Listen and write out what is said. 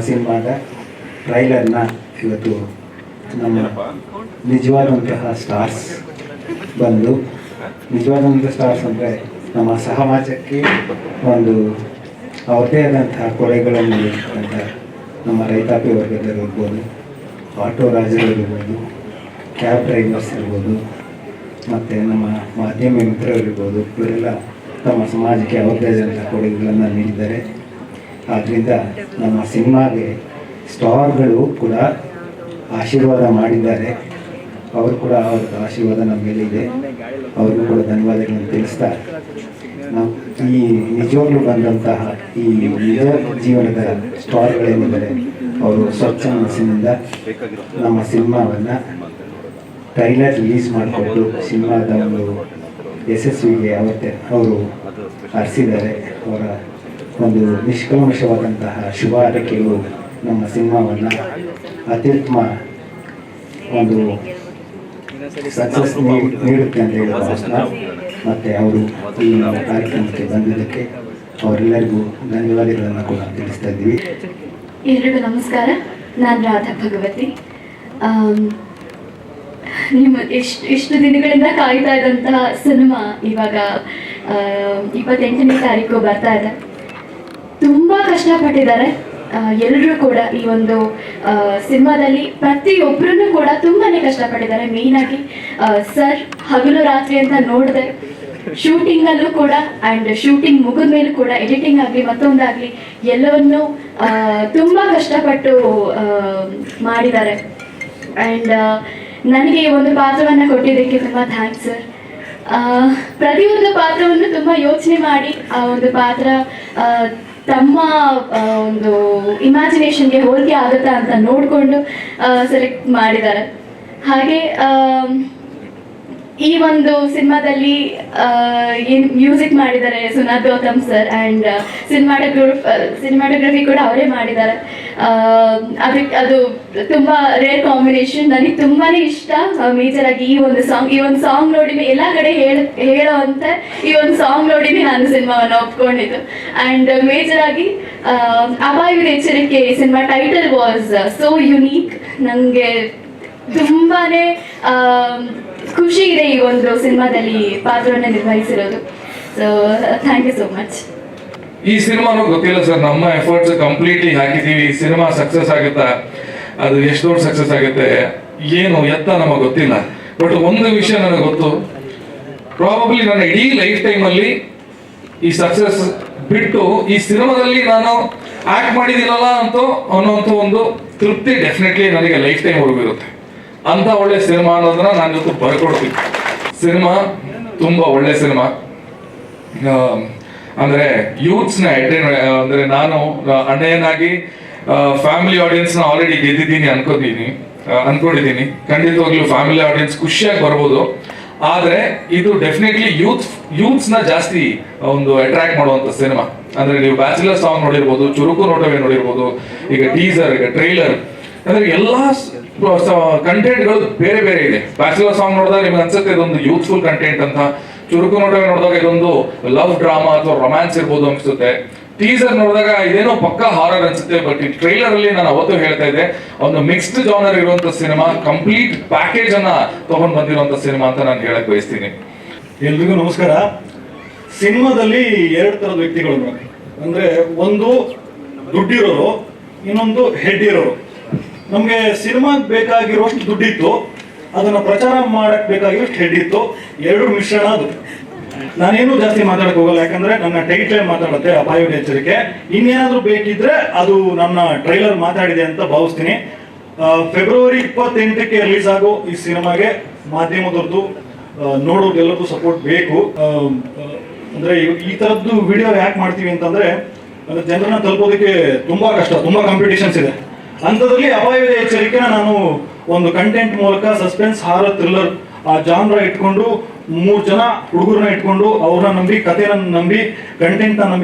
ಸಿನಿಮಾದ ಟ್ರೈಲರ್ನ ಇವತ್ತು ನಮ್ಮ ನಿಜವಾದಂತಹ ಸ್ಟಾರ್ಸ್ ಬಂದು ನಿಜವಾದಂಥ ಸ್ಟಾರ್ಸ್ ಅಂದರೆ ನಮ್ಮ ಸಮಾಜಕ್ಕೆ ಒಂದು ಅವ್ರದ್ದೇ ಆದಂತಹ ಕೊಲೆಗಳನ್ನು ನೀಡಿರ್ತಕ್ಕಂಥ ನಮ್ಮ ರೈತಾಪಿ ವರ್ಗದವರು ಇರ್ಬೋದು, ಆಟೋ ರಾಜರಿರ್ಬೋದು ಕ್ಯಾಬ್ ಡ್ರೈವರ್ಸ್ ಇರ್ಬೋದು, ಮತ್ತು ನಮ್ಮ ಮಾಧ್ಯಮ ಮಿತ್ರರಿರ್ಬೋದು ಇವರೆಲ್ಲ ತಮ್ಮ ಸಮಾಜಕ್ಕೆ ಅವ್ರದ್ದೇ ಆದಂಥ ಕೊಡುಗೆಗಳನ್ನು ನೀಡಿದ್ದಾರೆ. ಆದ್ದರಿಂದ ನಮ್ಮ ಸಿನಿಮಾಗೆ ಸ್ಟಾರ್ಗಳು ಕೂಡ ಆಶೀರ್ವಾದ ಮಾಡಿದ್ದಾರೆ. ಅವರು ಕೂಡ ಅವ್ರ ಆಶೀರ್ವಾದ ನಮ್ಮ ಮೇಲೆ ಇದೆ. ಅವ್ರಿಗೂ ಕೂಡ ಧನ್ಯವಾದಗಳನ್ನು ತಿಳಿಸ್ತಾ ನಾವು ಈ ನಿಜವಾಗ್ಲೂ ಬಂದಂತಹ ಈ ನಿಜ ಜೀವನದ ಸ್ಟಾರ್ಗಳೇನಿದ್ದಾರೆ ಅವರು ಸ್ವಚ್ಛ ಮನಸ್ಸಿನಿಂದ ನಮ್ಮ ಸಿನಿಮಾವನ್ನು ಟ್ರೈಲರ್ ರಿಲೀಸ್ ಮಾಡಿಕೊಟ್ಟು ಸಿನಿಮಾದ ಒಂದು ಯಶಸ್ವಿಗೆ ಅವತ್ತೆ ಅವರು ಹರಿಸಿದ್ದಾರೆ ಅವರ ಒಂದು ನಿಷ್ಕಲ್ಮಶವಾದಂತಹ ಶುಭ ಆರೈಕೆಗಳು ನಮ್ಮ ಸಿನಿಮಾವನ್ನು ಅತ್ಯುತ್ತಮ ಒಂದು ಸಕ್ಸಸ್ ನೀಡುತ್ತೆ ಅಂತ ಹೇಳುವ ಮತ್ತು ಅವರು ಈ ಕಾರ್ಯಕ್ರಮಕ್ಕೆ ಬಂದಿದ್ದಕ್ಕೆ ಅವರೆಲ್ಲರಿಗೂ ಧನ್ಯವಾದಗಳನ್ನು ಕೂಡ ತಿಳಿಸ್ತಾ ಇದ್ದೀವಿ. ಎಲ್ಲರಿಗೂ ನಮಸ್ಕಾರ. ನಾನು ರಾಧಾ ಭಗವತಿ. ನಿಮ್ಮ ಎಷ್ಟು ಇಷ್ಟು ದಿನಗಳಿಂದ ಕಾಯ್ತಾ ಇದ್ದಂತಹ ಸಿನಿಮಾ ಇವಾಗ ಇಪ್ಪತ್ತೆಂಟನೇ ತಾರೀಕು ಬರ್ತಾ ಇದೆ. ಕಷ್ಟಪಟ್ಟಿದ್ದಾರೆ ಎಲ್ಲರೂ ಕೂಡ ಈ ಒಂದು ಸಿನಿಮಾದಲ್ಲಿ ಪ್ರತಿಯೊಬ್ಬರೂ ಕೂಡ ತುಂಬಾನೇ ಕಷ್ಟಪಟ್ಟಿದ್ದಾರೆ. ಮೇನ್ ಆಗಿ ಸರ್ ಹಗಲು ರಾತ್ರಿ ಅಂತ ನೋಡಿದೆ ಶೂಟಿಂಗ್ ಅಲ್ಲೂ ಕೂಡ ಅಂಡ್ ಶೂಟಿಂಗ್ ಮುಗಿದ ಮೇಲೂ ಕೂಡ ಎಡಿಟಿಂಗ್ ಆಗಲಿ, ಮತ್ತೊಂದಾಗ್ಲಿ ಎಲ್ಲವನ್ನು ತುಂಬಾ ಕಷ್ಟಪಟ್ಟು ಮಾಡಿದ್ದಾರೆ. ಅಂಡ್ ನನಗೆ ಈ ಒಂದು ಪಾತ್ರವನ್ನ ಕೊಟ್ಟಿದ್ದಕ್ಕೆ ತುಂಬಾ ಥ್ಯಾಂಕ್ಸ್ ಸರ್ ಪ್ರತಿಯೊಂದು ಪಾತ್ರವನ್ನು ತುಂಬಾ ಯೋಚನೆ ಮಾಡಿ, ಆ ಒಂದು ಪಾತ್ರ ತಮ್ಮ ಒಂದು ಇಮ್ಯಾಜಿನೇಷನ್ಗೆ ಹೋಲಿಕೆ ಆಗುತ್ತಾ ಅಂತ ನೋಡಿಕೊಂಡು ಸೆಲೆಕ್ಟ್ ಮಾಡಿದ್ದಾರೆ. ಹಾಗೆ ಈ ಒಂದು ಸಿನಿಮಾದಲ್ಲಿ ಮ್ಯೂಸಿಕ್ ಮಾಡಿದ್ದಾರೆ Sunath Gautam sir and cinematograph cinematography ಕೂಡ ಅವರೇ ಮಾಡಿದ್ದಾರೆ. ಅದಕ್ಕೆ ಅದು ತುಂಬ ರೇರ್ ಕಾಂಬಿನೇಷನ್ ನನಗೆ ತುಂಬಾ ಇಷ್ಟ ಮೇಜರ್ ಆಗಿ ಈ ಒಂದು ಸಾಂಗ್ ಈ ಒಂದು ಸಾಂಗ್ ನೋಡಿನೇ ಎಲ್ಲ ಕಡೆ ಹೇಳ ಅಂತ ಈ ಒಂದು ಸಾಂಗ್ ನೋಡಿನೇ ನಾನು ಸಿನಿಮಾವನ್ನು ಒಪ್ಕೊಂಡಿದ್ದು. ಆ್ಯಂಡ್ ಮೇಜರ್ ಆಗಿ ಅಪಾಯದ ಎಚ್ಚರಿಕೆ cinema title was so unique ನನಗೆ ಆಮ್, ಖುಷಿ ಇದೆ ಈ ಒಂದು ಸಿನಿಮಾದಲ್ಲಿ ಪಾತ್ರವನ್ನು ನಿರ್ವಹಿಸಿರೋದು. So thank you so much ಈ ಸಿನಿಮಾನು ಗೊತ್ತಿಲ್ಲ ಸರ್. ನಮ್ಮ ಎಫರ್ಟ್ಸ್ ಕಂಪ್ಲೀಟ್ಲಿ ಹಾಕಿದೀವಿ ಸಿನಿಮಾ ಸಕ್ಸಸ್ ಆಗುತ್ತಾ? ಅದು ಎಷ್ಟು ದೊಡ್ಡ ಸಕ್ಸಸ್ ಆಗುತ್ತೆ? ಏನು ಎತ್ತ ನಮಗೆ ಗೊತ್ತಿಲ್ಲ. ಬಟ್ ಒಂದು ವಿಷಯ ನನಗೆ ಗೊತ್ತು. ಪ್ರಾಬಬ್ಲಿ ನನ್ನ ಇಡೀ ಲೈಫ್ ಟೈಮ್ ಅಲ್ಲಿ ಈ ಸಕ್ಸಸ್ ಬಿಟ್ಟು ಈ ಸಿನಿಮಾದಲ್ಲಿ ನಾನು ಆಕ್ಟ್ ಮಾಡಿದ್ದೀನಲ್ಲ ಅಂತ ಅನ್ನೋಂಥ ಒಂದು ತೃಪ್ತಿ ಡೆಫಿನೆಟ್ಲಿ ನನಗೆ ಲೈಫ್ ಟೈಮ್ ಹೋಗಿರುತ್ತೆ ಅಂತ ಒಳ್ಳೆ ಸಿನಿಮಾ ಅನ್ನೋದನ್ನ ನಾನು ಇವತ್ತು ಬರ್ಕೊಡ್ತೀನಿ. ಸಿನಿಮಾ ತುಂಬಾ ಒಳ್ಳೆ ಸಿನಿಮಾ. ಅಂದ್ರೆ ಯೂತ್ಸ್ನ attain- ಅಂದ್ರೆ ನಾನು ಆ, ಅಣ್ಣಯ್ಯನಾಗಿ ಫ್ಯಾಮಿಲಿ ಆಡಿಯನ್ಸ್ನ ಆಲ್ರೆಡಿ ಗೆದ್ದಿದ್ದೀನಿ ಅನ್ಕೋತೀನಿ ಅನ್ಕೊಂಡಿದ್ದೀನಿ ಖಂಡಿತವಾಗ್ಲೂ ಫ್ಯಾಮಿಲಿ ಆಡಿಯನ್ಸ್ ಖುಷಿಯಾಗಿ ಬರ್ಬೋದು. ಆದ್ರೆ ಇದು ಡೆಫಿನೆಟ್ಲಿ ಯೂತ್ ಯೂತ್ಸ್ನ ಜಾಸ್ತಿ ಒಂದು ಅಟ್ರಾಕ್ಟ್ ಮಾಡುವಂತ ಸಿನಿಮಾ. ಅಂದ್ರೆ ನೀವು ಬ್ಯಾಚುಲರ್ ಸಾಂಗ್ ನೋಡಿರ್ಬೋದು ಚುರುಕು ನೋಟವೇ ನೋಡಿರ್ಬೋದು ಈಗ ಟೀಸರ್ ಈಗ ಟ್ರೈಲರ್ ಅಂದ್ರೆ ಎಲ್ಲಾ ಕಂಟೆಂಟ್ಗಳು ಬೇರೆ ಬೇರೆ ಇದೆ. ಬ್ಯಾಚುಲರ್ ಸಾಂಗ್ ನೋಡಿದಾಗ ನಿಮ್ಗೆ ಅನ್ಸುತ್ತೆ ಇದೊಂದು ಯೂತ್ಫುಲ್ ಕಂಟೆಂಟ್ ಅಂತ. ಚುರುಕು ನೋಡಿದಾಗ ನೋಡಿದಾಗ ಇದೊಂದು ಲವ್ ಡ್ರಾಮಾ ಅಥವಾ ರೊಮ್ಯಾನ್ಸ್ ಇರ್ಬೋದು ಅನ್ಸುತ್ತೆ. ಟೀಸರ್ ನೋಡಿದಾಗ ಇದೇನೋ ಪಕ್ಕಾ ಹಾರರ್ ಅನ್ಸುತ್ತೆ ಬಟ್ ಈ ಟ್ರೈಲರ್ ಅಲ್ಲಿ ನಾನು ಅವತ್ತು ಹೇಳ್ತಾ ಇದ್ದೆ, ಒಂದು ಮಿಕ್ಸ್ಡ್ ಜಾನರ್ ಇರುವಂತ ಸಿನಿಮಾ ಕಂಪ್ಲೀಟ್ ಪ್ಯಾಕೇಜ್ ಅನ್ನ ತಗೊಂಡ್ ಬಂದಿರುವಂತ ಸಿನಿಮಾ ಅಂತ ನಾನು ಹೇಳಕ್ ಬಯಸ್ತೀನಿ. ಎಲ್ರಿಗೂ ನಮಸ್ಕಾರ. ಸಿನಿಮಾದಲ್ಲಿ ಎರಡು ತರದ ವ್ಯಕ್ತಿಗಳು ಅಂದ್ರೆ ಒಂದು ದುಡ್ಡಿರೋರು, ಇನ್ನೊಂದು ಹೆಡ್ ಇರೋರು. ನಮಗೆ ಸಿನಿಮಾಗೆ ಬೇಕಾಗಿರೋಷ್ಟು ದುಡ್ಡಿತ್ತು, ಅದನ್ನ ಪ್ರಚಾರ ಮಾಡಕ್ ಬೇಕಾಗಿರೋಷ್ಟು ಹೆಡ್ ಇತ್ತು, ಎರಡು ಮಿಶ್ರಣ ಅದು. ನಾನೇನು ಜಾಸ್ತಿ ಮಾತಾಡಕ್ ಹೋಗಲ್ಲ, ಯಾಕಂದ್ರೆ ನನ್ನ ಟೈಟ್ಲೇ ಮಾತಾಡುತ್ತೆ ಅಪಾಯದ ಎಚ್ಚರಿಕೆ. ಇನ್ನೇನಾದ್ರೂ ಬೇಕಿದ್ರೆ ಅದು ನನ್ನ ಟ್ರೈಲರ್ ಮಾತಾಡಿದೆ ಅಂತ ಭಾವಿಸ್ತೀನಿ. ಫೆಬ್ರವರಿ ಇಪ್ಪತ್ತೆಂಟಕ್ಕೆ ರಿಲೀಸ್ ಆಗೋ ಈ ಸಿನಿಮಾಗೆ ಮಾಧ್ಯಮದವ್ರದ್ದು ನೋಡೋರ್ಗೆಲ್ಲರಿಗೂ ಸಪೋರ್ಟ್ ಬೇಕು. ಅಂದ್ರೆ ಈ- ತರದ್ದು ವಿಡಿಯೋ ಯಾಕೆ ಮಾಡ್ತೀವಿ ಅಂತಂದ್ರೆ, ಜನರನ್ನ ತಲುಪೋದಕ್ಕೆ ತುಂಬಾ ಕಷ್ಟ, ತುಂಬಾ ಕಾಂಪಿಟೇಷನ್ಸ್ ಇದೆ. ಅಂಥದ್ರಲ್ಲಿ ಅಪಾಯದ ಎಚ್ಚರಿಕೆ. ನಾನು ಒಂದು ಕಂಟೆಂಟ್ ಮೂಲಕ ಸಸ್ಪೆನ್ಸ್ ಹಾರ ಥ್ರಿಲ್ಲರ್ ಆ ಜಾನ್ರ ಇಟ್ಕೊಂಡು ಮೂರು ಜನ ಹುಡುಗರನ್ನ ಇಟ್ಕೊಂಡು ಅವ್ರನ್ನ ನಂಬಿ ಕಥೆನ ನಂಬಿ ಕಂಟೆಂಟ್ ನಂಬಿ